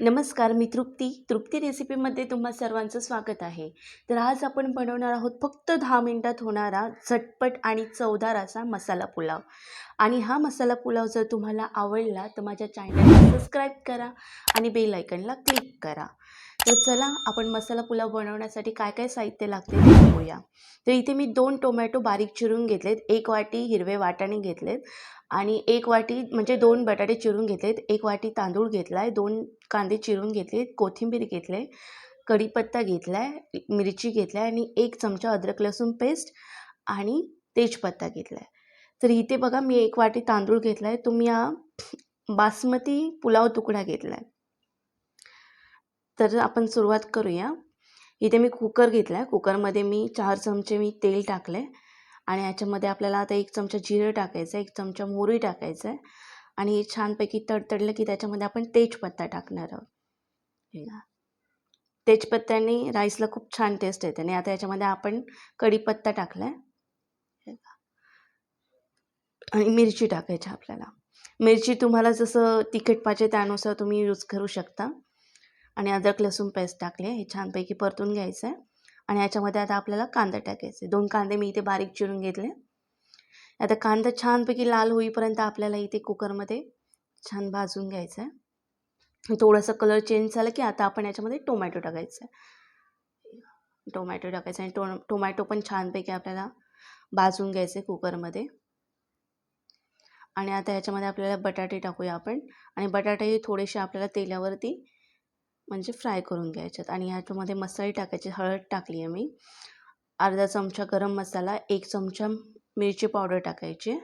नमस्कार मी तृप्ती. तृप्ती रेसिपीमध्ये तुम्हा सर्वांचं स्वागत आहे. तर आज आपण बनवणार आहोत फक्त दहा मिनटात होणारा झटपट आणि चवदार असा मसाला पुलाव. आणि हा मसाला पुलाव जर तुम्हाला आवडला तर माझ्या चॅनलला सबस्क्राईब करा आणि बेल आयकनला क्लिक करा. तर चला आपण मसाला पुलाव बनवण्यासाठी काय काय साहित्य लागते ते बघूया. तर इथे मी दोन टोमॅटो बारीक चिरून घेतलेत एक वाटी हिरवे वाटाणे घेतलेत आणि एक वाटी म्हणजे दोन बटाटे चिरून घेतलेत एक वाटी तांदूळ घेतला आहे दोन कांदे चिरून घेतले कोथिंबीर घेतले कढीपत्ता घेतला आहे मिरची घेतला आहे आणि एक चमचा अद्रक लसूण पेस्ट आणि तेजपत्ता घेतला आहे तर इथे बघा मी एक वाटी तांदूळ घेतला आहे तुम्ही हा बासमती पुलाव तुकडा घेतला आहे तर आपण सुरुवात करूया. इथे मी कुकर घेतला आहे कुकरमध्ये मी चार चमचे मी तेल टाकले आणि याच्यामध्ये आपल्याला आता एक चमचा जिरं टाकायचं आहे एक चमचा मोहरी टाकायचं आहे आणि हे छानपैकी तडतडलं की त्याच्यामध्ये आपण तेजपत्ता टाकणार आहोत. तेजपत्त्याने राईसला खूप छान टेस्ट येते. आणि आता याच्यामध्ये आपण कढीपत्ता टाकला आहे आणि मिरची टाकायची आपल्याला. मिरची तुम्हाला जसं तिखट पाहिजे त्यानुसार तुम्ही यूज करू शकता. आणि अद्रक लसूण पेस्ट टाकले. हे छानपैकी परतून घ्यायचं आहे आणि याच्यामध्ये आता आपल्याला कांदा टाकायचे दोन कांदे मी इथे बारीक चिरून घेतले. आता कांदा छानपैकी लाल होईपर्यंत आपल्याला इथे कुकरमध्ये छान भाजून घ्यायचं आहे थोडासा कलर चेंज झाला की आता आपण याच्यामध्ये टोमॅटो टाकायचं आहे. टोमॅटो टाकायचं आणि टो टोमॅटो पण छानपैकी आपल्याला भाजून घ्यायचे कुकरमध्ये. आणि आता याच्यामध्ये आपल्याला बटाटे टाकूया आपण. आणि बटाटे थोडेसे आपल्याला तेलावरती म्हणजे फ्राय करून घ्यायच्यात. आणि ह्याच्यामध्ये मसाले टाकायचे. हळद टाकली आहे मी. अर्धा चमचा गरम मसाला एक चमचा मिरची पावडर टाकायची.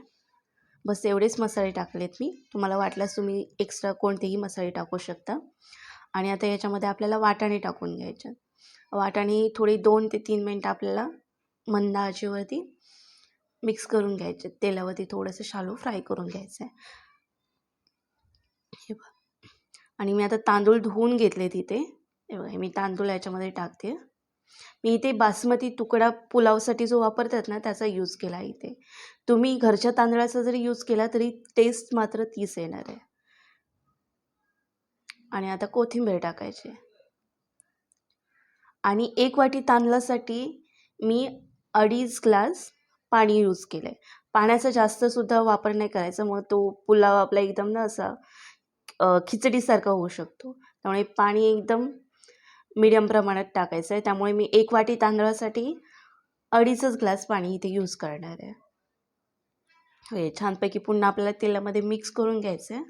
बस एवढेच मसाले टाकलेत मी. तुम्हाला वाटल्यास तुम्ही एक्स्ट्रा कोणतेही मसाले टाकू शकता. आणि आता याच्यामध्ये आपल्याला वाटाणे टाकून घ्यायच्यात. वाटाणे थोडी दोन ते तीन मिनटं आपल्याला मंद आचेवरती मिक्स करून घ्यायचे. तेलावरती थोडंसं शालू फ्राय करून घ्यायचं आहे हे बघ. आणि मी आता तांदूळ धुवून घेतले तिथे. हे बघा मी तांदूळ याच्यामध्ये टाकते. मी इथे बासमती तुकडा पुलावसाठी जो वापरतात ना त्याचा यूज केला इथे. तुम्ही घरच्या तांदळाचा जरी यूज केला तरी टेस्ट मात्र तीच येणार आहे. आणि आता कोथिंबीर टाकायची. आणि एक वाटी तांदळासाठी मी अडीच ग्लास पाणी यूज केलं आहे पाण्याचा जास्तसुद्धा वापर नाही करायचा मग तो पुलाव आपला एकदम ना असा खिचडीसारखा होऊ शकतो. त्यामुळे पाणी एकदम मीडियम प्रमाणात टाकायचं आहे. त्यामुळे मी एक वाटी तांदळासाठी अडीचच ग्लास पाणी इथे यूज करणार आहे. हो, हे छानपैकी पुन्हा आपल्याला तेलामध्ये मिक्स करून घ्यायचं आहे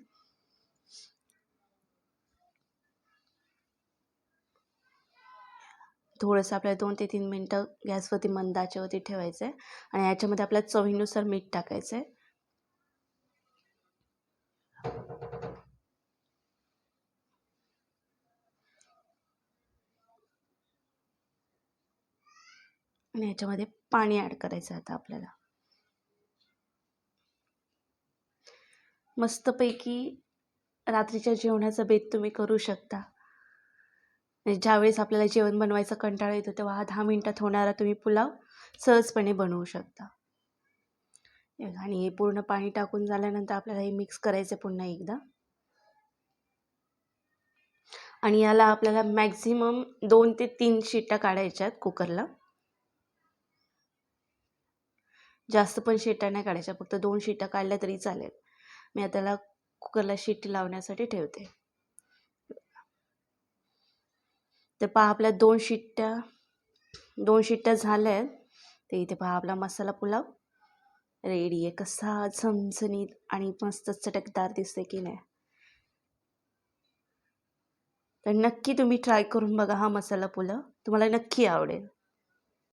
थोडंसं आपल्याला दोन ते तीन मिनटं गॅसवरती मंदाच्यावरती ठेवायचं आहे आणि याच्यामध्ये आपल्याला चवीनुसार मीठ टाकायचं आहे आणि याच्यामध्ये पाणी ॲड करायचं आता आपल्याला. मस्तपैकी रात्रीच्या जेवणाचा बेत तुम्ही करू शकता. म्हणजे ज्यावेळेस आपल्याला जेवण बनवायचा कंटाळा येतो तेव्हा हा दहा मिनटात होणारा तुम्ही पुलाव सहजपणे बनवू शकता. आणि हे पूर्ण पाणी टाकून झाल्यानंतर आपल्याला हे मिक्स करायचं पुन्हा एकदा. आणि याला आपल्याला मॅक्झिमम दोन ते तीन शिट्ट्या काढायच्या आहेत कुकरला जास्त पण शिट्या नाही काढायच्या फक्त दोन शिट्या काढल्या तरी चालेल. मी आता त्याला कुकरला शिट्टी लावण्यासाठी ठेवते. तर पहा आपल्या दोन शिट्ट्या दोन शिट्ट्या झाल्या आहेत. ते इथे पहा आपला मसाला पुलाव रेडी आहे. कसा झणझणीत आणि मस्त चटकदार दिसते की नाही. तर नक्की तुम्ही ट्राय करून बघा हा मसाला पुलाव. तुम्हाला नक्की आवडेल.